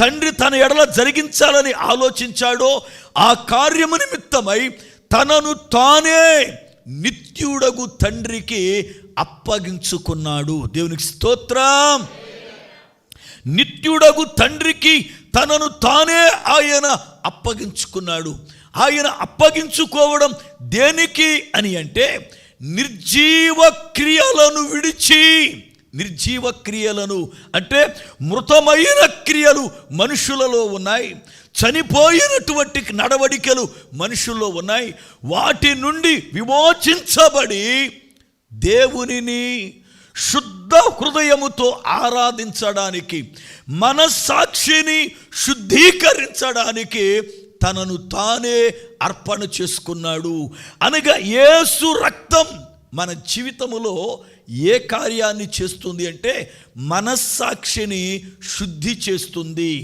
తండ్రి తన ఎడల జరిగించాలని ఆలోచించాడో ఆ కార్యము నిమిత్తమై తనను తానే నిత్యుడగు తండ్రికి అప్పగించుకున్నాడు. దేవునికి స్తోత్రం. నిత్యుడగు తండ్రికి తనను తానే ఆయన అప్పగించుకున్నాడు. ఆయన అప్పగించుకోవడం దేనికి అని అంటే నిర్జీవ క్రియలను విడిచి నిర్జీవ క్రియలను అంటే మృతమైన క్రియలు మనుషులలో ఉన్నాయి. చనిపోయినటువంటి నడవడికలు మనుషుల్లో ఉన్నాయి. వాటి నుండి విమోచించబడి దేవునిని శుద్ధ హృదయముతో ఆరాధించడానికి మనస్సాక్షిని శుద్ధీకరించడానికి తనను తానే అర్పణ చేసుకున్నాడు. అనగా యేసు రక్తం మన జీవితములో ఏ కార్యాన్ని చేస్తుంది అంటే మనస్సాక్షిని శుద్ధి చేస్తుంది.